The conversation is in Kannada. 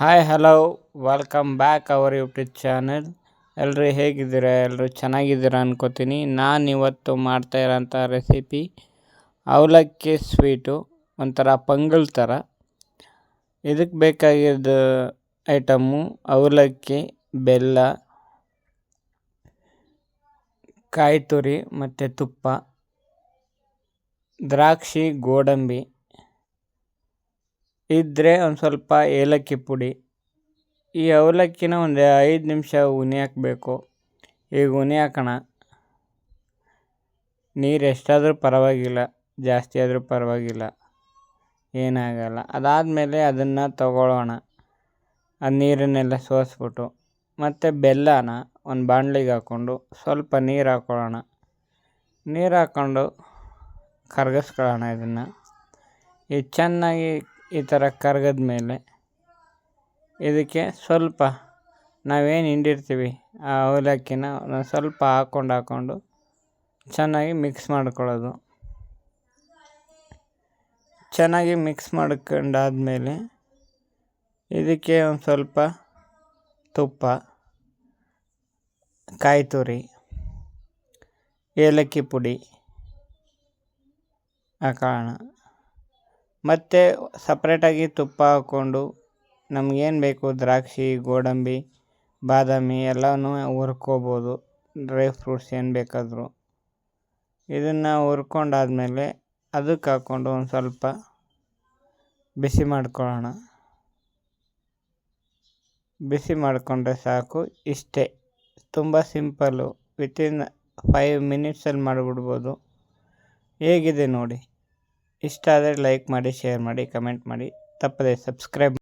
Hi hello welcome back our YouTube channel ಎಲ್ಲರೂ ಹೇಗಿದ್ದೀರಾ? ಎಲ್ಲರೂ ಚೆನ್ನಾಗಿದ್ದೀರಾ ಅನ್ಕೋತೀನಿ. ನಾನು ಇವತ್ತು ಮಾಡ್ತಾ ಇರೋಂಥ ರೆಸಿಪಿ ಅವಲಕ್ಕಿ ಸ್ವೀಟು ಒಂಥರ ಪಂಗಲ್ ಥರ. ಇದಕ್ಕೆ ಬೇಕಾಗಿದ್ದ ಐಟಮ್ಮು ಅವಲಕ್ಕಿ, ಬೆಲ್ಲ ಕಾಯಿ ತುರಿ ಮತ್ತು ತುಪ್ಪ, ದ್ರಾಕ್ಷಿ, ಗೋಡಂಬಿ. ಇದ್ದರೆ ಒಂದು ಸ್ವಲ್ಪ ಏಲಕ್ಕಿ ಪುಡಿ. ಈ ಅವಲಕ್ಕಿನ ಒಂದು ಐದು ನಿಮಿಷ ಉನಿ ಹಾಕಬೇಕು. ಈಗ ಉನಿ ಹಾಕೋಣ. ನೀರು ಎಷ್ಟಾದರೂ ಪರವಾಗಿಲ್ಲ, ಜಾಸ್ತಿ ಆದರೂ ಪರವಾಗಿಲ್ಲ, ಏನಾಗಲ್ಲ. ಅದಾದಮೇಲೆ ಅದನ್ನು ತಗೊಳ್ಳೋಣ. ಆ ನೀರನ್ನೆಲ್ಲ ಸೋಸ್ಬಿಟ್ಟು. ಮತ್ತು ಬೆಲ್ಲನ ಒಂದು ಬಾಣಲಿಗೆ ಹಾಕ್ಕೊಂಡು ಸ್ವಲ್ಪ ನೀರು ಹಾಕ್ಕೊಳ್ಳೋಣ ನೀರು ಹಾಕ್ಕೊಂಡು ಕರಗಿಸ್ಕೊಳ್ಳೋಣ ಇದನ್ನು. ಈ ಚೆನ್ನಾಗಿ ಈ ಥರ ಕರಗದ ಮೇಲೆ ಇದಕ್ಕೆ ಸ್ವಲ್ಪ ನಾವೇನು ಹಿಂಡಿರ್ತೀವಿ ಆ ಅವಲಕ್ಕಿನ ಸ್ವಲ್ಪ ಹಾಕ್ಕೊಂಡು ಹಾಕ್ಕೊಂಡು ಚೆನ್ನಾಗಿ ಮಿಕ್ಸ್ ಮಾಡ್ಕೊಳ್ಳೋದು. ಚೆನ್ನಾಗಿ ಮಿಕ್ಸ್ ಮಾಡ್ಕೊಂಡಾದ್ಮೇಲೆ ಇದಕ್ಕೆ ಒಂದು ಸ್ವಲ್ಪ ತುಪ್ಪ, ಕಾಯಿ ತುರಿ, ಏಲಕ್ಕಿ ಪುಡಿ ಹಾಕೋಣ. ಮತ್ತು ಸಪ್ರೇಟಾಗಿ ತುಪ್ಪ ಹಾಕ್ಕೊಂಡು ನಮ್ಗೇನು ಬೇಕು? ದ್ರಾಕ್ಷಿ, ಗೋಡಂಬಿ, ಬಾದಾಮಿ ಎಲ್ಲನೂ ಹುರ್ಕೊಬೋದು. ಡ್ರೈ ಫ್ರೂಟ್ಸ್ ಏನು ಬೇಕಾದರೂ. ಇದನ್ನು ಹುರ್ಕೊಂಡಾದ್ಮೇಲೆ ಅದಕ್ಕೆ ಹಾಕ್ಕೊಂಡು ಒಂದು ಸ್ವಲ್ಪ ಬಿಸಿ ಮಾಡ್ಕೊಳ್ಳೋಣ. ಬಿಸಿ ಮಾಡಿಕೊಂಡ್ರೆ ಸಾಕು. ಇಷ್ಟೇ. ತುಂಬ ಸಿಂಪಲ್ಲು ವಿತಿನ್ ಫೈವ್ ಮಿನಿಟ್ಸಲ್ಲಿ ಮಾಡಿಬಿಡ್ಬೋದು. ಹೇಗಿದೆ ನೋಡಿ? ಇಷ್ಟ ಆದರೆ ಲೈಕ್ ಮಾಡಿ ಶೇರ್ ಮಾಡಿ ಕಮೆಂಟ್ ಮಾಡಿ. ತಪ್ಪದೆ ಸಬ್ಸ್ಕ್ರೈಬ್